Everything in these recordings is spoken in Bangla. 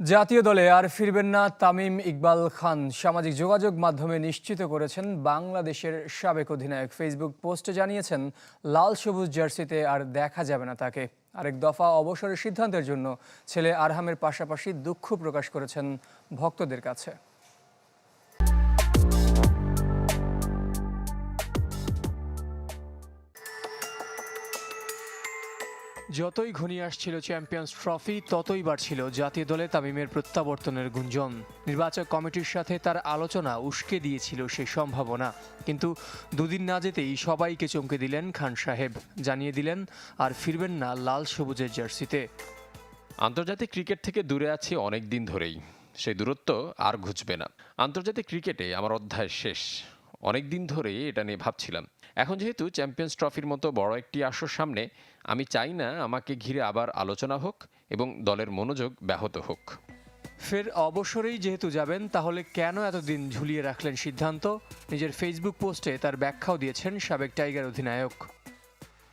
জাতীয় দলে আর ফিরবেন না তামিম ইকবাল খান। সামাজিক যোগাযোগ মাধ্যমে নিশ্চিত করেছেন বাংলাদেশের সাবেক অধিনায়ক। ফেসবুক পোস্টে জানিয়েছেন, লাল সবুজ জার্সিতে আর দেখা যাবে না তাকে। আরেক দফা অবসরের সিদ্ধান্তের জন্য ছেলে আরহামের পাশাপাশি দুঃখ প্রকাশ করেছেন ভক্তদের কাছে। যতই ঘনিয়ে আসছিল চ্যাম্পিয়ন্স ট্রফি ততই বাড়ছিল জাতীয় দলে তামিমের প্রত্যাবর্তনের গুঞ্জন। নির্বাচক কমিটির সাথে তার আলোচনা উস্কে দিয়েছিল সেই সম্ভাবনা। কিন্তু দুদিন না যেতেই সবাইকে চমকে দিলেন খান সাহেব। জানিয়ে দিলেন, আর ফিরবেন না লাল সবুজের জার্সিতে। আন্তর্জাতিক ক্রিকেট থেকে দূরে আছি অনেক দিন ধরেই। সেই দূরত্ব আর ঘুচবে না। আন্তর্জাতিক ক্রিকেটে আমার অধ্যায় শেষ। অনেক দিন ধরেই এটা নিয়ে ভাবছিলাম। এখন যেহেতু চ্যাম্পিয়ন্স ট্রফির মতো বড় একটি আসর সামনে আমি চাই না আমাকে ঘিরে আবার আলোচনা হোক এবং দলের মনোযোগ ব্যাহত হোক। ফের অবসরেই যেহেতু যাবেন তাহলে কেন এতদিন ঝুলিয়ে রাখলেন সিদ্ধান্ত? নিজের ফেসবুক পোস্টে তার ব্যাখ্যাও দিয়েছেন সাবেক টাইগার অধিনায়ক।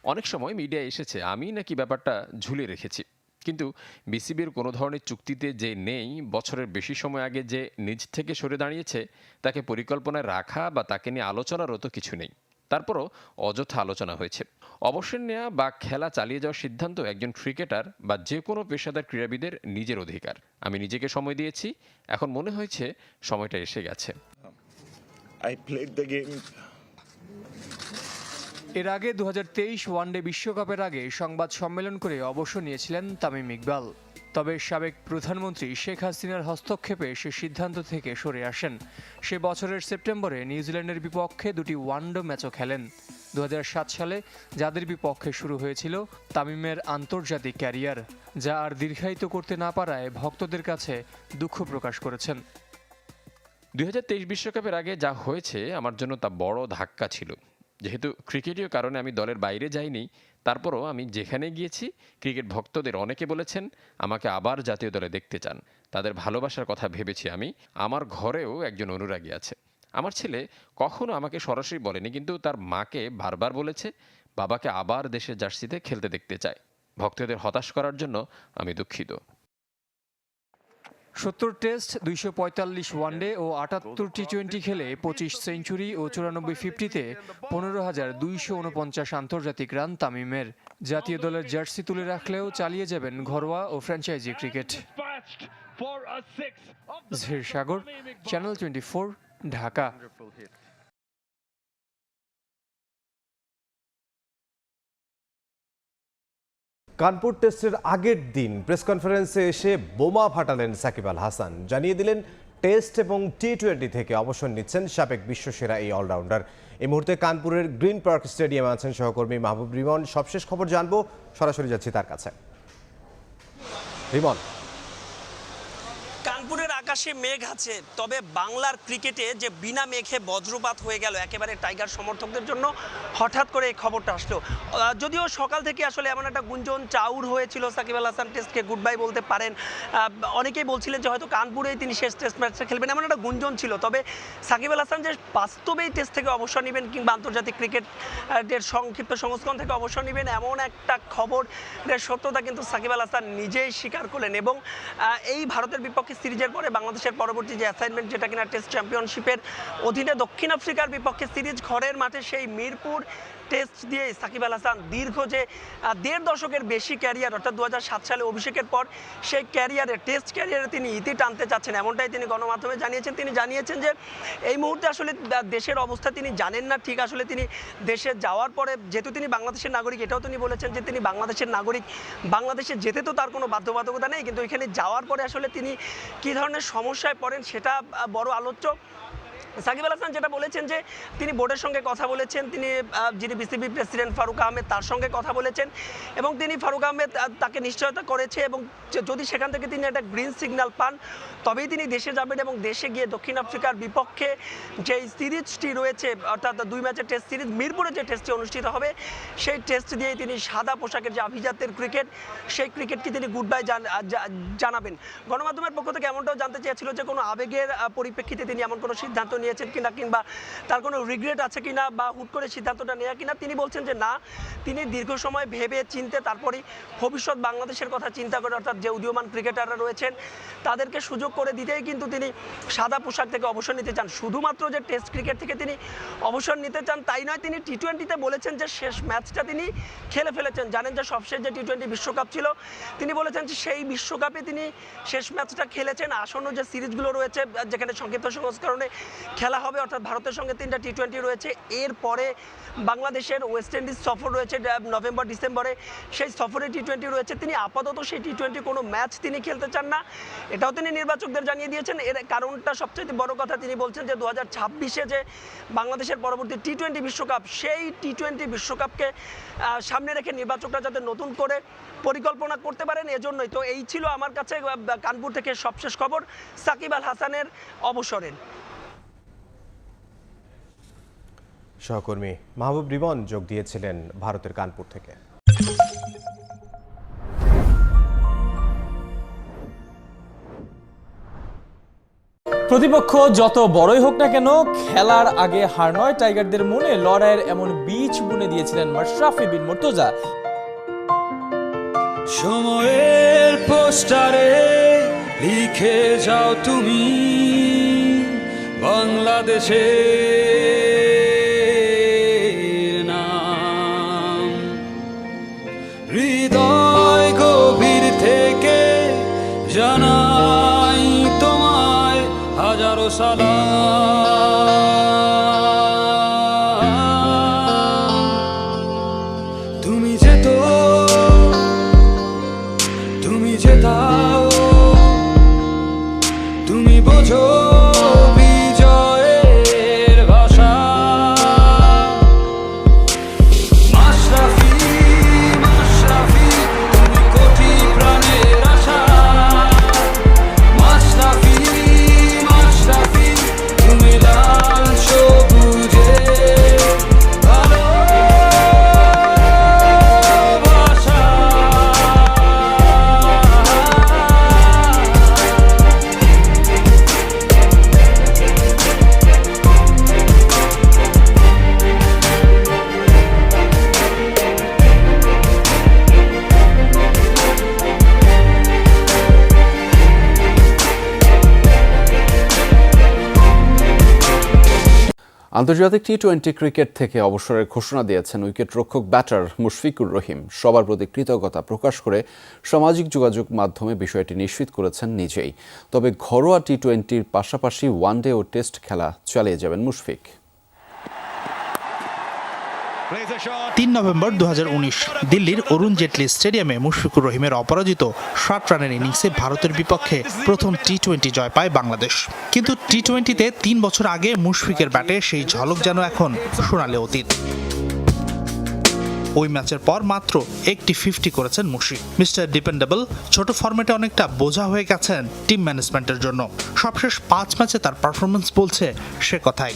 অনেক সময় মিডিয়া এসেছে আমি নাকি ব্যাপারটা ঝুলিয়ে রেখেছি। কিন্তু বিসিবির কোনো ধরনের চুক্তিতে যে নেই, বছরের বেশি সময় আগে যে নিজ থেকে সরে দাঁড়িয়েছে, তাকে পরিকল্পনায় রাখা বা তাকে নিয়ে আলোচনারও তো কিছু নেই। তারপরও অযথা আলোচনা হয়েছে। অবসর নেওয়া বা খেলা চালিয়ে যাওয়ার সিদ্ধান্ত একজন ক্রিকেটার বা যে কোনো পেশাদার ক্রীড়াবিদের নিজের অধিকার। আমি নিজেকে সময় দিয়েছি, এখন মনে হয়েছে সময়টা এসে গেছে। I played the game এর আগে দু হাজার তেইশ ওয়ানডে বিশ্বকাপের আগে সংবাদ সম্মেলন করে অবসর নিয়েছিলেন তামিম ইকবাল। তবে সাবেক প্রধানমন্ত্রী শেখ হাসিনার হস্তক্ষেপে সে সিদ্ধান্ত থেকে সরে আসেন। সে বছরের সেপ্টেম্বরে নিউজিল্যান্ডের বিপক্ষে দুটি ওয়ানডে ম্যাচও খেলেন। দু হাজার সাত সালে যাদের বিপক্ষে শুরু হয়েছিল তামিমের আন্তর্জাতিক ক্যারিয়ার, যা আর দীর্ঘায়িত করতে না পারায় ভক্তদের কাছে দুঃখ প্রকাশ করেছেন। দুই বিশ্বকাপের আগে যা হয়েছে, আমার জন্য তা বড় ধাক্কা ছিল। যেহেতু ক্রিকেটীয় কারণে আমি দলের বাইরে যাইনি, তারপরও আমি যেখানে গিয়েছি, ক্রিকেট ভক্তদের অনেকে বলেছেন, আমাকে আবার জাতীয় দলে দেখতে চান। তাদের ভালোবাসার কথা ভেবেছি আমি। আমার ঘরেও একজন অনুরাগী আছে। আমার ছেলে কখনো আমাকে সরাসরি বলেনি, কিন্তু তার মাকে বারবার বলেছে, বাবাকে আবার দেশের জার্সিতে খেলতে দেখতে চায় ভক্তদের হতাশ করার জন্য আমি দুঃখিত। সত্তর টেস্ট দুইশো পঁয়তাল্লিশ ওয়ানডে ও আটাত্তর টি টোয়েন্টি খেলে পঁচিশ সেঞ্চুরি ও চুরানব্বই ফিফটিতে পনেরো হাজার দুইশো উনপঞ্চাশ আন্তর্জাতিক রান তামিমের। জাতীয় দলের জার্সি তুলে রাখলেও চালিয়ে যাবেন ঘরোয়া ও franchise cricket. Sagar channel twenty Dhaka. Kanpur টেস্টের আগের দিন প্রেস কনফারেন্সে এসে বোমা ফাটালেন সাকিব আল হাসান। জানিয়ে দিলেন, টেস্ট এবং টি টোয়েন্টি থেকে অবসর নিচ্ছেন সাবেক বিশ্বসেরা এই অলরাউন্ডার। এই মুহূর্তে কানপুরের গ্রিন পার্ক স্টেডিয়ামে আছেন সহকর্মী মাহবুব রিমন। সবশেষ খবর জানব, সরাসরি যাচ্ছি তার কাছে। রিমন। আকাশে মেঘ আছে, তবে বাংলার ক্রিকেটে যে বিনা মেঘে বজ্রপাত হয়ে গেল একেবারে টাইগার সমর্থকদের জন্য, হঠাৎ করে এই খবরটা আসলো। যদিও সকাল থেকে আসলে এমন একটা গুঞ্জন, চাউর হয়েছিল সাকিব আল হাসান টেস্টকে গুড বাই বলতে পারেন। অনেকেই বলছিলেন যে হয়তো কানপুরেই তিনি শেষ টেস্ট ম্যাচটা খেলবেন, এমন একটা গুঞ্জন ছিল। তবে সাকিব আল হাসান যে বাস্তবেই টেস্ট থেকে অবসর নেবেন কিংবা আন্তর্জাতিক ক্রিকেট এর সংক্ষিপ্ত সংস্করণ থেকে অবসর নেবেন, এমন একটা খবরের সত্যতা কিন্তু সাকিব আল হাসান নিজেই স্বীকার করলেন এবং এই ভারতের বিপক্ষে সিরিজের পরে বাংলাদেশের পরবর্তী যে অ্যাসাইনমেন্ট যেটা কিনা টেস্ট চ্যাম্পিয়নশিপের অধীনে দক্ষিণ আফ্রিকার বিপক্ষে সিরিজ ঘরের মাঠে সেই মিরপুর টেস্ট দিয়ে সাকিব আল হাসান দীর্ঘ যে দেড় দশকের বেশি ক্যারিয়ার অর্থাৎ দু হাজার সাত সালে অভিষেকের পর সেই ক্যারিয়ারে টেস্ট ক্যারিয়ারে তিনি ইতি টানতে চাচ্ছেন। এমনটাই তিনি গণমাধ্যমে জানিয়েছেন। তিনি জানিয়েছেন যে, এই মুহূর্তে আসলে দেশের অবস্থা তিনি জানেন না। ঠিক আসলে তিনি দেশে যাওয়ার পরে, যেহেতু তিনি বাংলাদেশের নাগরিক, এটাও তিনি বলেছেন যে, তিনি বাংলাদেশের নাগরিক। বাংলাদেশে যেতে তো তার কোনো বাধ্যবাধকতা নেই, কিন্তু এখানে যাওয়ার পরে আসলে তিনি কী ধরনের সমস্যায় পড়েন, সেটা বড় আলোচ্য। সাকিব আল হাসান যেটা বলেছেন যে তিনি বোর্ডের সঙ্গে কথা বলেছেন, তিনি যিনি বিসিবি প্রেসিডেন্ট ফারুক আহমেদ, তার সঙ্গে কথা বলেছেন এবং তিনি ফারুক আহমেদ তাকে নিশ্চয়তা করেছে এবং যদি সেখান থেকে তিনি একটা গ্রিন সিগন্যাল পান, তবেই তিনি দেশে যাবেন এবং দেশে গিয়ে দক্ষিণ আফ্রিকার বিপক্ষে যে সিরিজটি রয়েছে, অর্থাৎ দুই ম্যাচের টেস্ট সিরিজ, মিরপুরে যে টেস্টটি অনুষ্ঠিত হবে, সেই টেস্ট দিয়েই তিনি সাদা পোশাকের যে আভিজাতের ক্রিকেট, সেই ক্রিকেটকে তিনি গুড বাই জানাবেন। গণমাধ্যমের পক্ষ থেকে এমনটাও জানতে চেয়েছিল যে কোনো আবেগের পরিপ্রেক্ষিতে তিনি এমন কোনো সিদ্ধান্ত নিয়েছেন কিনা কিংবা তার কোনো রিগ্রেট আছে কিনা বা হুট করে সিদ্ধান্তটা নেওয়া কিনা, তিনি বলছেন যে না, তিনি দীর্ঘ সময় ভেবে চিনতে, তারপরেই ভবিষ্যৎ বাংলাদেশের কথা চিন্তা করে, অর্থাৎ যে উদীয়মান ক্রিকেটাররা রয়েছেন, তাদেরকে সুযোগ করে দিতেই কিন্তু তিনি সাদা পোশাক থেকে অবসর নিতে চান। শুধুমাত্র যে টেস্ট ক্রিকেট থেকে তিনি অবসর নিতে চান, তাই নয়, তিনি টি টোয়েন্টিতে বলেছেন যে শেষ ম্যাচটা তিনি খেলে ফেলেছেন। জানেন যে সবশেষ যে টি টোয়েন্টি বিশ্বকাপ ছিল, তিনি বলেছেন যে সেই বিশ্বকাপে তিনি শেষ ম্যাচটা খেলেছেন। আসন্ন যে সিরিজগুলো রয়েছে, যেখানে সংক্ষিপ্ত সংস্করণে খেলা হবে, অর্থাৎ ভারতের সঙ্গে তিনটা টি টোয়েন্টি রয়েছে। এরপরে বাংলাদেশের ওয়েস্ট ইন্ডিজ সফর রয়েছে নভেম্বর ডিসেম্বরে সেই সফরে টি টোয়েন্টি রয়েছে। তিনি আপাতত সেই টি টোয়েন্টি কোনো ম্যাচ তিনি খেলতে চান না। এটাও তিনি নির্বাচকদের জানিয়ে দিয়েছেন। এর কারণটা সবচেয়ে বড় কথা তিনি বলছেন যে দু হাজার ছাব্বিশে যে বাংলাদেশের পরবর্তী টি টোয়েন্টি বিশ্বকাপ, সেই টি টোয়েন্টি বিশ্বকাপকে সামনে রেখে নির্বাচকরা যাতে নতুন করে পরিকল্পনা করতে পারেন, এজন্যই। তো এই ছিল আমার কাছে কানপুর থেকে সবশেষ খবর। সাকিব আল হাসানের অবসরের। সহকর্মী মাহবুব রিমন যোগ দিয়েছিলেন ভারতের কানপুর থেকে। প্রতিপক্ষ যত বড়ই হোক না কেন খেলার আগে হার নয় টাইগারদের মনে লড়াইয়ের এমন বীজ বুনে দিয়েছিলেন মাশরাফি বিন মুর্তজা। সময়ের পোস্টারে লিখে যাও তুমি বাংলাদেশে হাজারো সালাম আন্তর্জাতিক টি টোয়েন্টি ক্রিকেট থেকে অবসরের ঘোষণা দিয়েছেন উইকেট রক্ষক ব্যাটার মুশফিকুর রহিম। সবার প্রতি কৃতজ্ঞতা প্রকাশ করে সামাজিক যোগাযোগ মাধ্যমে বিষয়টি নিশ্চিত করেছেন নিজেই। তবে ঘরোয়া টি টোয়েন্টির পাশাপাশি ওয়ানডে ও টেস্ট খেলা চালিয়ে যাবেন মুশফিক। তিন নভেম্বর দু হাজার উনিশ, দিল্লির অরুণ জেটলি স্টেডিয়ামে মুশফিকুর রহিমের অপরাজিত ষাট রানের ইনিংসে ভারতের বিপক্ষে প্রথম টি টোয়েন্টি জয় পায় বাংলাদেশ। কিন্তু টি টোয়েন্টিতে তিন বছর আগে মুশফিকের ব্যাটে সেই ঝলক যেন এখন সোনালে অতীত। ওই ম্যাচের পর মাত্র একটি ফিফটি করেছেন মুশফিক। মিস্টার ডিপেন্ডেবল, ছোট ফরম্যাটে অনেকটা বোঝা হয়ে গেছেন টিম ম্যানেজমেন্টের জন্য। সবশেষ পাঁচ ম্যাচে তার পারফরমেন্স বলছে সে কথাই।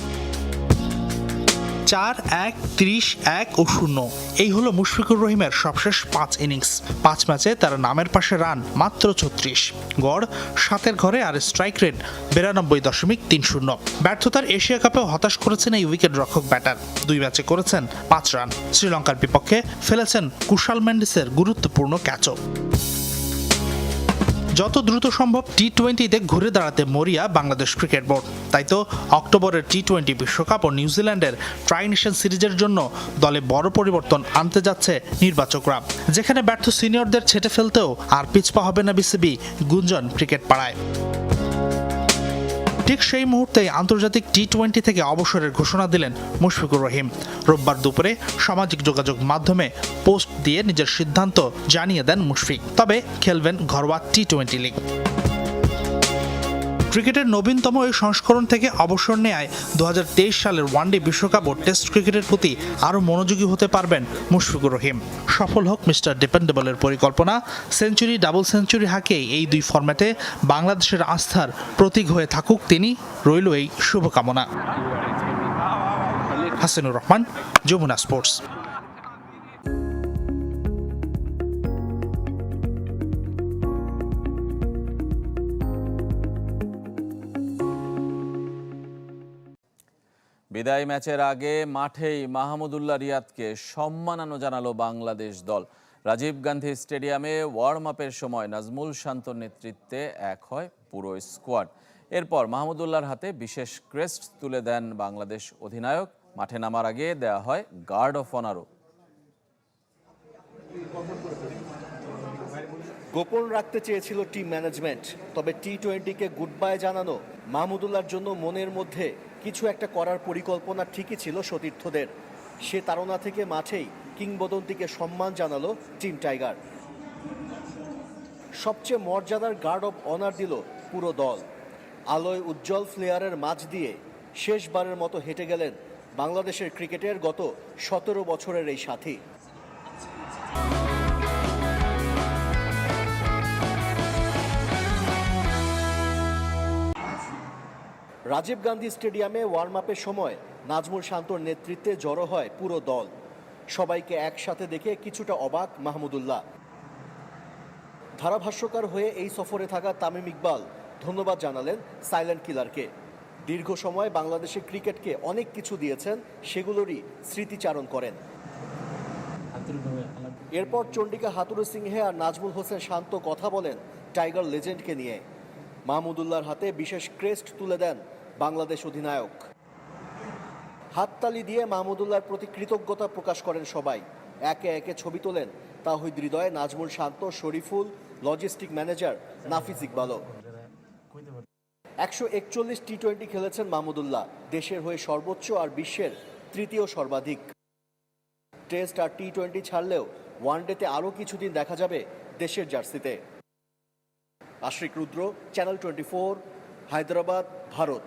চার, এক, ত্রিশ, এক ও শূন্য। এই হলো মুশফিকুর রহিমের সবশেষ পাঁচ ইনিংস। পাঁচ ম্যাচে তার নামের পাশে রান মাত্র ছত্রিশ। গড়, সাতের ঘরে আর স্ট্রাইক রেট বিরানব্বই দশমিক তিন শূন্য। ব্যর্থতার এশিয়া কাপেও হতাশ করেছেন এই উইকেট রক্ষক ব্যাটার। দুই ম্যাচে করেছেন পাঁচ রান। শ্রীলঙ্কার বিপক্ষে ফেলেছেন কুশাল ম্যান্ডিসের গুরুত্বপূর্ণ ক্যাচও। যত দ্রুত সম্ভব টি টোয়েন্টিতে ঘুরে দাঁড়াতে মরিয়া বাংলাদেশ ক্রিকেট বোর্ড। তাই তো অক্টোবরের টি টোয়েন্টি বিশ্বকাপ ও নিউজিল্যান্ডের ট্রাই নেশন সিরিজের জন্য দলে বড় পরিবর্তন আনতে যাচ্ছে নির্বাচকরা। যেখানে ব্যর্থ সিনিয়রদের ছেটে ফেলতেও আর পিছপা হবে না বিসিবি গুঞ্জন ক্রিকেট পাড়ায়। ঠিক সেই মুহূর্তেই আন্তর্জাতিক টি টোয়েন্টি থেকে অবসরের ঘোষণা দিলেন মুশফিকুর রহিম। রোববার দুপুরে সামাজিক যোগাযোগ মাধ্যমে পোস্ট দিয়ে নিজের সিদ্ধান্ত জানিয়ে দেন মুশফিক। তবে খেলবেন ঘরোয়া টি টোয়েন্টি লিগ। ক্রিকেটের নবীনতম এই সংস্করণ থেকে অবসর নেয় দু হাজার তেইশ সালের ওয়ানডে বিশ্বকাপ ও টেস্ট ক্রিকেটের প্রতি আরও মনোযোগী হতে পারবেন মুশফিকুর রহিম। সফল হোক মিস্টার ডিপেন্ডেবলের পরিকল্পনা, সেঞ্চুরি, ডাবল সেঞ্চুরি হাঁকে এই দুই ফরম্যাটে বাংলাদেশের আস্থার প্রতীক হয়ে থাকুক তিনি, রইল এই শুভকামনা। হাসিনুর রহমান, যমুনা স্পোর্টস। বিদায় ম্যাচের আগে মাঠেই মাহমুদুল্লাহ রিয়াদকে সম্মানানো জানালো বাংলাদেশ দল। রাজীব গান্ধী স্টেডিয়ামে ওয়ার্ম আপের সময় নাজমুল শান্তর নেতৃত্বে এক হয় পুরো স্কোয়াড এরপর মাহমুদুল্লাহর হাতে বিশেষ ক্রেস্ট তুলে দেন বাংলাদেশ অধিনায়ক। মাঠে নামার আগে দেয়া হয় গার্ড অফ অনারও গোপন রাখতে চেয়েছিল টিম ম্যানেজমেন্ট তবে টি টোয়েন্টিকে গুড বাই জানানো মাহমুদুল্লাহর জন্য মনের মধ্যে কিছু একটা করার পরিকল্পনা ঠিকই ছিল সতীর্থদের। সে তাড়না থেকে মাঠেই কিংবদন্তিকে সম্মান জানালো টিম টাইগার। সবচেয়ে মর্যাদার গার্ড অব অনার দিল পুরো দল। আলোয় উজ্জ্বল ফ্লেয়ারের মাঝ দিয়ে শেষবারের মতো হেঁটে গেলেন বাংলাদেশের ক্রিকেটের গত সতেরো বছরের এই সাথী। রাজীব গান্ধী স্টেডিয়ামে ওয়ার্ম আপের সময় নাজমুল শান্তর নেতৃত্বে জড়ো হয় পুরো দল। সবাইকে একসাথে দেখে কিছুটা অবাক মাহমুদুল্লাহ। ধারাভাষ্যকার হয়ে এই সফরে থাকা তামিম ইকবাল ধন্যবাদ জানালেন সাইলেন্ট কিলারকে। দীর্ঘ সময় বাংলাদেশের ক্রিকেটকে অনেক কিছু দিয়েছেন, সেগুলোরই স্মৃতিচারণ করেন। এরপর চন্ডিকা হাতুরু সিংহে আর নাজমুল হোসেন শান্ত কথা বলেন টাইগার লেজেন্ডকে নিয়ে। মাহমুদুল্লাহর হাতে বিশেষ ক্রেস্ট তুলে দেন বাংলাদেশ অধিনায়ক। হাততালি দিয়ে মাহমুদুল্লাহর প্রতি কৃতজ্ঞতা প্রকাশ করেন সবাই। একে একে ছবি তোলেন তাহিদ হৃদয়ে নাজমুল শান্ত, শরীফুল লজিস্টিক ম্যানেজার নাফিজ ইকবালও। একশো একচল্লিশ টি টোয়েন্টি খেলেছেন মাহমুদুল্লাহ, দেশের হয়ে সর্বোচ্চ আর বিশ্বের তৃতীয় সর্বাধিক। টেস্ট আর টি টোয়েন্টি ছাড়লেও ওয়ানডেতে আরও কিছুদিন দেখা যাবে দেশের জার্সিতে। Ashrik Rudra, channel twenty four, Hyderabad, Bharat.